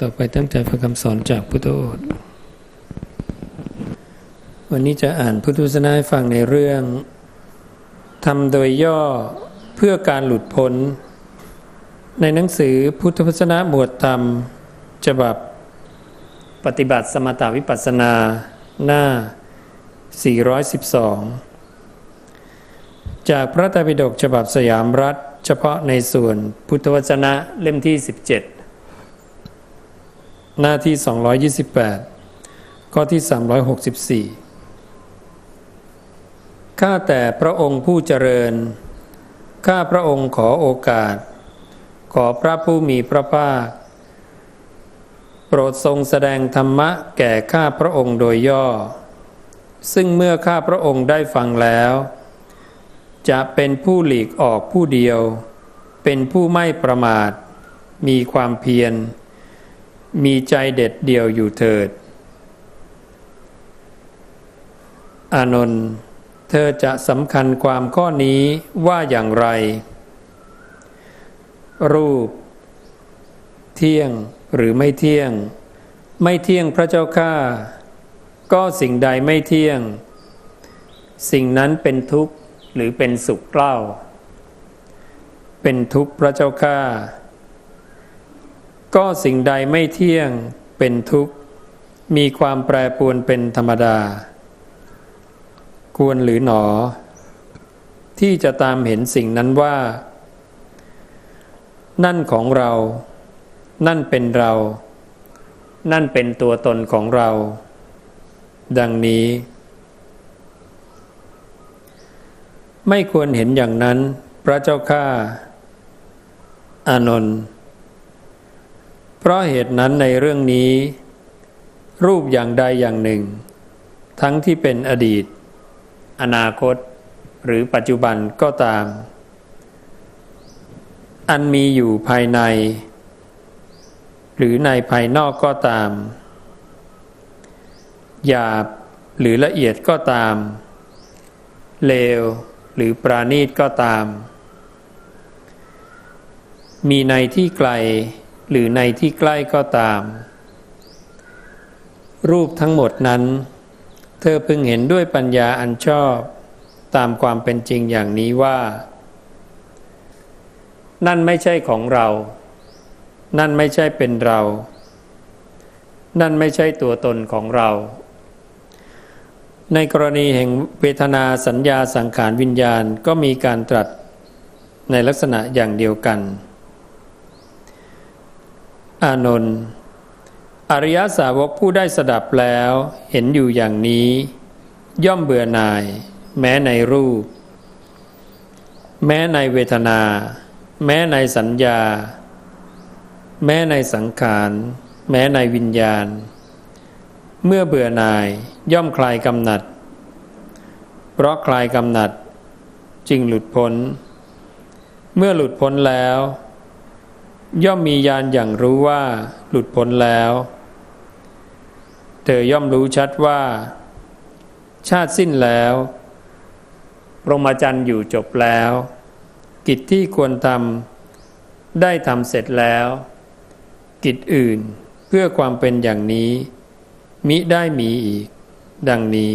ต่อไปตั้งใจฟังคำสอนจากพุทธโอษฐ์วันนี้จะอ่านพุทธวจนะให้ฟังในเรื่องทำโดยย่อเพื่อการหลุดพ้น ในหนังสือพุทธวจนะหมวดธรรมฉบับ ปฏิบัติสมถาวิปัสสนาหน้า 412 จากพระไตรปิฎกฉบับสยามรัฐ เฉพาะในส่วนพุทธวจนะเล่มที่ 17 หน้าที่ 228 ข้อที่ 364 ข้าแต่พระองค์ผู้เจริญ ข้าพระองค์ขอโอกาส ขอพระผู้มีพระภาค โปรดทรงแสดงธรรมะแก่ข้าพระองค์โดยย่อ ซึ่งเมื่อข้าพระองค์ได้ฟังแล้ว จะเป็นผู้หลีกออกผู้เดียว เป็นผู้ไม่ประมาท มีความเพียร มีใจเด็ดเดี่ยวอยู่เถิด อานนท์เธอจะสำคัญความข้อนี้ว่าอย่างไร รูป เที่ยงหรือไม่เที่ยง ไม่เที่ยงพระเจ้าข้าก็สิ่งใดไม่เที่ยง สิ่งนั้นเป็นทุกข์หรือเป็นสุขเล่า เป็นทุกข์พระเจ้าข้า ก็สิ่งใดไม่เที่ยงเป็นทุกข์ มีความแปรปรวนเป็นธรรมดา ควรหรือหนอ ที่จะตามเห็นสิ่งนั้นว่า นั่นของเรา นั่นเป็นเรา นั่นเป็นตัวตนของเรา ดังนี้ ไม่ควรเห็นอย่างนั้น พระเจ้าข้าอานนท์ เพราะเหตุนั้นในเรื่องนี้ รูปอย่างใดอย่างหนึ่ง ทั้งที่เป็นอดีต อนาคต หรือปัจจุบันก็ตาม อันมีอยู่ภายใน หรือในภายนอกก็ตาม หยาบหรือละเอียดก็ตาม เลวหรือปราณีตก็ตาม มีในที่ไกล หรือในที่ใกล้ก็ตาม รูปทั้งหมดนั้น เธอพึงเห็นด้วยปัญญาอันชอบตามความเป็นจริงอย่างนี้ว่า นั่นไม่ใช่ของเรา นั่นไม่ใช่เป็นเรา นั่นไม่ใช่ตัวตนของเรา ในกรณีแห่งเวทนาสัญญาสังขารวิญญาณก็มีการตรัสในลักษณะอย่างเดียวกัน อานนท์อริยสาวกผู้ได้สดับแล้วเห็นอยู่อย่างนี้ ย่อมเบื่อหน่าย แม้ในรูป แม้ในเวทนา แม้ในสัญญา แม้ในสังขาร แม้ในวิญญาณ เมื่อเบื่อหน่ายย่อมคลายกำหนัด เพราะคลายกำหนัด จึงหลุดพ้น เมื่อหลุดพ้นแล้ว ย่อมมีญาณอย่างรู้ว่าหลุดพ้นแล้ว เธอย่อมรู้ชัดว่า ชาติสิ้นแล้วพรหมจรรย์อยู่จบแล้ว กิจที่ควรทำได้ทำเสร็จแล้ว กิจอื่นเพื่อความเป็นอย่างนี้ มิได้มีอีก ดังนี้